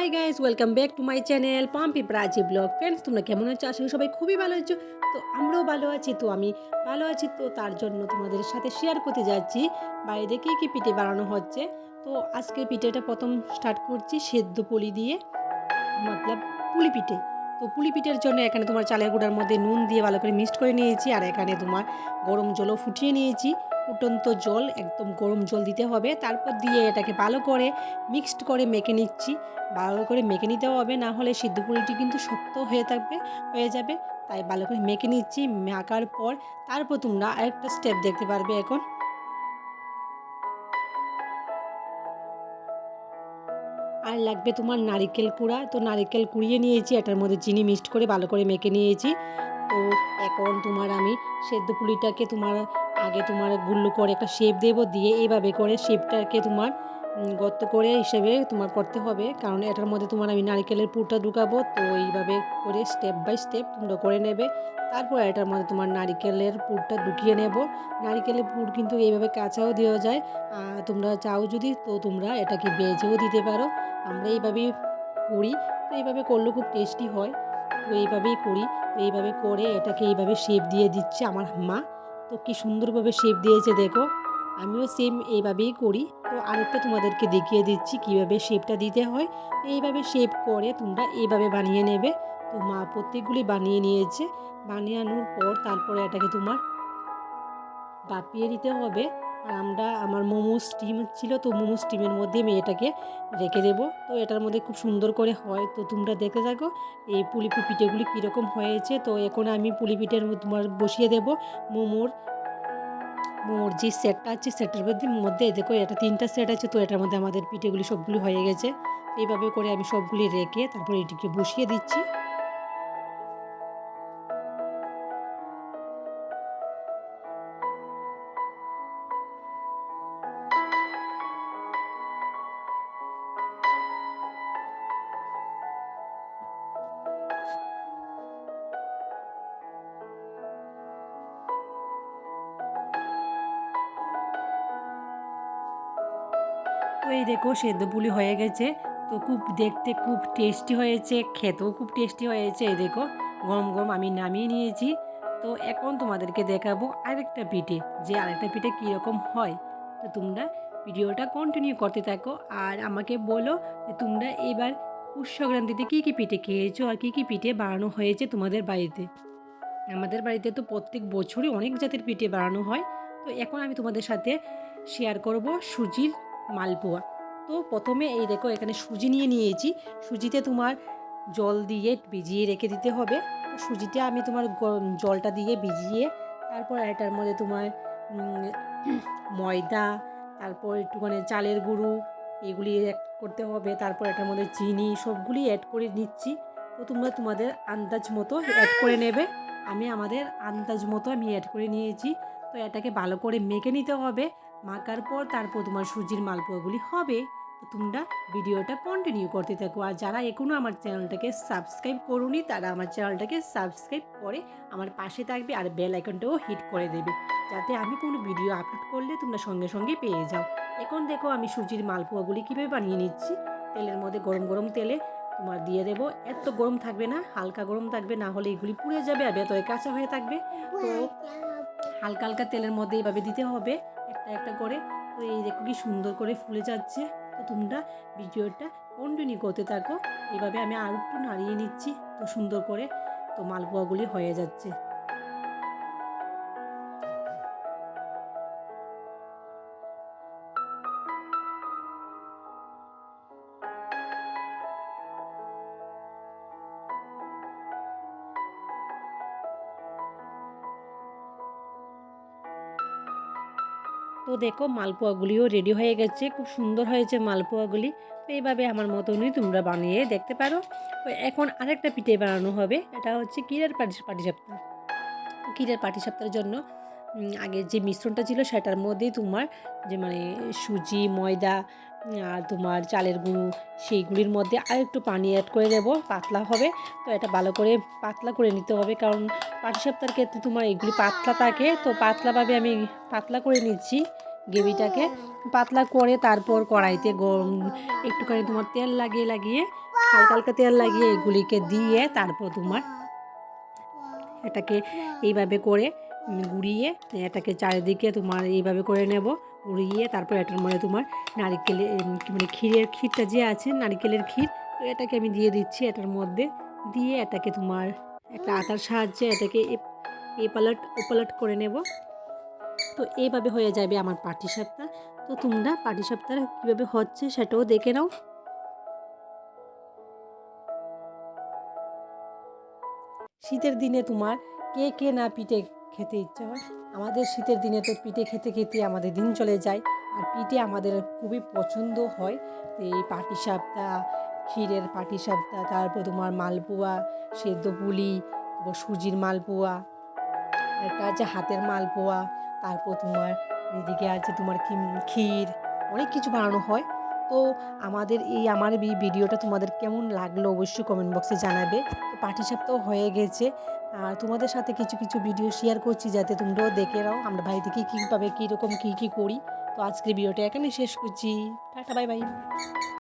Hi guys welcome back to my channel Pampi Prachi blog friends তোমরা কেমন আছো? করি সবাই খুবই ভালো আছো। তো আমরাও ভালো আছি, তো আমি ভালো আছি, তো তার জন্য তোমাদের সাথে শেয়ার করতে যাচ্ছি। বাইরে কী কী পিঠে বানানো হচ্ছে? তো আজকে পিঠেটা প্রথম স্টার্ট করছি সেদ্ধ পুলি দিয়ে, মতলব পুলি পিঠে। তো পুলি পিঠের জন্য এখানে তোমার চালের গুঁড়ার মধ্যে নুন দিয়ে ভালো করে মিক্সড করে নিয়েছি, আর এখানে তোমার গরম জলও ফুটিয়ে নিয়েছি। ফুটন্ত জল, একদম গরম জল দিতে হবে। তারপর দিয়ে এটাকে ভালো করে মিক্সড করে মেখে নিচ্ছি। ভালো করে মেখে নিতে হবে, না হলে সিদ্ধ পুরিটি কিন্তু শক্ত হয়ে থাকবে, হয়ে যাবে। তাই ভালো করে মেখে নিচ্ছি, মাখার পর তারপর তোমরা আরেকটা স্টেপ দেখতে পারবে এখন। আর লাগবে তোমার নারিকেল কুড়া। তো নারিকেল কুড়িয়ে নিয়েছি, এটার মধ্যে চিনি মিক্সড করে ভালো করে মেখে নিয়েছি। তো এখন তোমার আমি সেদ্ধ পুলিটাকে তোমার আগে তোমার গুল্লু করে একটা শেপ দেবো, দিয়ে এইভাবে করে শেপটাকে তোমার গর্ত করে হিসেবে তোমার করতে হবে। কারণ এটার মধ্যে তোমার আমি নারকেলের পুরটা ঢুকাবো, তো এইভাবে করে স্টেপ বাই স্টেপ তোমরা করে নেবে। তারপর এটার মধ্যে তোমার নারিকেলের পুরটা ঢুকিয়ে নেব। নারিকেলের পুর কিন্তু এইভাবে কাঁচাও দেওয়া যায়। তোমরা চাও যদি, তো তোমরা এটাকে বেজেও দিতে পারো। আমরা এইভাবেই করি। তো এইভাবে করলে খুব টেস্টি হয়। তো এইভাবেই করি। তো এইভাবে করে এটাকে এইভাবে শেপ দিয়ে দিচ্ছে আমার মা। তো কি সুন্দরভাবে শেপ দিয়েছে দেখো। আমিও সেম এইভাবেই করি। তো আরেকটা তোমাদেরকে দেখিয়ে দিচ্ছি কীভাবে শেপটা দিতে হয়। এইভাবে শেপ করে তোমরা এইভাবে বানিয়ে নেবে। তো মা প্রত্যেকগুলি বানিয়ে নিয়েছে। বানিয়ে আনুর পর তারপরে এটাকে তোমার বাপিয়ে দিতে হবে। আর আমরা, আমার মোমো স্টিম ছিল, তো মোমো স্টিমের মধ্যে আমি এটাকে রেখে দেবো। তো এটার মধ্যে খুব সুন্দর করে হয়। তো তোমরা দেখতে থাকো, এই পুলি পিঠেগুলি কীরকম হয়েছে। তো এখন আমি পুলি পিঠের তোমার বসিয়ে দেবো মোমোর। মোমোর যে সেটটা আছে সেটের মধ্যে মধ্যে দেখো এটা তিনটা সেট আছে, তো এটার মধ্যে আমাদের পিঠেগুলি সবগুলি হয়ে গেছে। এইভাবে করে আমি সবগুলি রেখে তারপর এটিকে বসিয়ে দিচ্ছি। এই দেখো সেদ্ধ পুলি হয়ে গেছে। তো খুব দেখতে খুব টেস্টি হয়েছে, খেতেও খুব টেস্টি হয়েছে, এই দেখো। গরম গরম আমি নামিয়ে নিয়েছি। তো এখন তোমাদেরকে দেখাবো আরেকটা পিঠে, যে আরেকটা পিঠে কীরকম হয়। তো তোমরা ভিডিওটা কন্টিনিউ করতে থাকো আর আমাকে বলো যে তোমরা এবার পুষ সংক্রান্তিতে কী কী পিঠে খেয়েছো আর কী কী পিঠে বানানো হয়েছে তোমাদের বাড়িতে? আমাদের বাড়িতে তো প্রত্যেক বছরই অনেক জাতের পিঠে বানানো হয়। তো এখন আমি তোমাদের সাথে শেয়ার করব সুজির মালপোয়া। তো প্রথমে এই দেখো, এখানে সুজি নিয়ে নিয়েছি। সুজিতে তোমার জল দিয়ে ভিজিয়ে রেখে দিতে হবে। সুজিটা আমি তোমার জলটা দিয়ে ভিজিয়ে, তারপর এটার মধ্যে তোমার ময়দা, তারপর একটুখানি চালের গুঁড়ো, এগুলি অ্যাড করতে হবে। তারপর এটার মধ্যে চিনি, সবগুলি অ্যাড করে নিচ্ছি। তো তোমরা তোমাদের আন্দাজ মতো অ্যাড করে নেবে। আমি আমাদের আন্দাজ মতো আমি অ্যাড করে নিয়েছি। তো এটাকে ভালো করে মেখে নিতে হবে। মাখার পর তারপর তোমার সুজির মালপোয়াগুলি হবে, তো তোমরা ভিডিওটা কন্টিনিউ করতে থাকো। আর যারা এখনও আমার চ্যানেলটাকে সাবস্ক্রাইব করুনি, তারা আমার চ্যানেলটাকে সাবস্ক্রাইব করে আমার পাশে থাকবে আর বেল আইকনটাও হিট করে দেবে, যাতে আমি কোনো ভিডিও আপলোড করলে তোমরা সঙ্গে সঙ্গে পেয়ে যাও। এখন দেখো আমি সুজির মালপোয়াগুলি কীভাবে বানিয়ে নিচ্ছি। তেলের মধ্যে গরম গরম তেলে তোমার দিয়ে দেবো। এত গরম থাকবে না, হালকা গরম থাকবে, না হলে এগুলি পুড়ে যাবে আর ভেতরে কাঁচা হয়ে থাকবে। তো হালকা হালকা তেলের মধ্যে এইভাবে দিতে হবে। একটা একটা করে তো এই দেখো কি সুন্দর করে ফুলে যাচ্ছে। তো তোমরা ভিডিওটা কন্টিনিউ করতে থাকো। এভাবে আমি আর একটু নাড়িয়ে নিচ্ছি। তো সুন্দর করে তো মালপোয়াগুলি হয়ে যাচ্ছে। তো দেখো মালপোয়াগুলিও রেডি হয়ে গেছে, খুব সুন্দর হয়েছে মালপোয়াগুলি। তো এইভাবে আমার মতনই তোমরা বানিয়ে দেখতে পারো। তো এখন আরেকটা পিঠে বানানো হবে, এটা হচ্ছে কিরার পাটি পাটিসাপ্তাহ পাটি সপ্তাহের জন্য আগের যে মিশ্রণটা ছিল সেটার মধ্যেই তোমার যে মানে সুজি, ময়দা আর তোমার চালের গুঁড়ো, সেইগুলির মধ্যে আর একটু পানি অ্যাড করে দেবো, পাতলা হবে। তো এটা ভালো করে পাতলা করে নিতে হবে, কারণ পাটিসাপ্তাহের ক্ষেত্রে তোমার এগুলি পাতলা থাকে। তো পাতলাভাবে আমি পাতলা করে নিচ্ছি গ্রেভিটাকে। পাতলা করে তারপর কড়াইতে গরম একটুখানি তোমার তেল লাগিয়ে লাগিয়ে, হালকা হালকা তেল লাগিয়ে এগুলিকে দিয়ে তারপর তোমার এটাকে এইভাবে করে গুঁড়িয়ে, এটাকে চারিদিকে তোমার এইভাবে করে নেব। গুঁড়িয়ে তারপর এটার মধ্যে তোমার নারিকেলের মানে ক্ষীরের ক্ষীরটা যে আছে, নারিকেলের ক্ষীর, তো এটাকে আমি দিয়ে দিচ্ছি এটার মধ্যে। দিয়ে এটাকে তোমার একটা আটার সাহায্যে এটাকে এ- পালট ও পালট করে নেব। তো এইভাবে হয়ে যাবে আমার পাটি সাপটা তো তোমরা পাটি সাপটা কীভাবে হচ্ছে সেটাও দেখে নাও। শীতের দিনে তোমার কে কে না পিঠে খেতে ইচ্ছে হয়। আমাদের শীতের দিনে তো পিঠে খেতে খেতে আমাদের দিন চলে যায়। আর পিঠে আমাদের খুবই পছন্দ হয়। এই পাটি সাপটা, ক্ষীরের পাটি সাপটা, তারপর তোমার মালপোয়া, সেদ্ধ পুলি, তারপর সুজির মালপোয়া একটা আছে হাতের মালপোয়া, তারপর তোমার এদিকে আছে তোমার ক্ষীর, অনেক কিছু বানানো হয়। তো আমাদের এই, আমার এই ভিডিওটা তোমাদের কেমন লাগল অবশ্যই কমেন্ট বক্সে জানাবে। তো পাটি সাপটাও হয়ে গেছে। আর তোমাদের সাথে কিছু কিছু ভিডিও শেয়ার করছি যাতে তোমরাও দেখে নাও আমরা বাড়ি থেকে কীভাবে কীরকম কী কী করি। তো আজকের ভিডিওটা এখানে শেষ করছি। Tata bye bye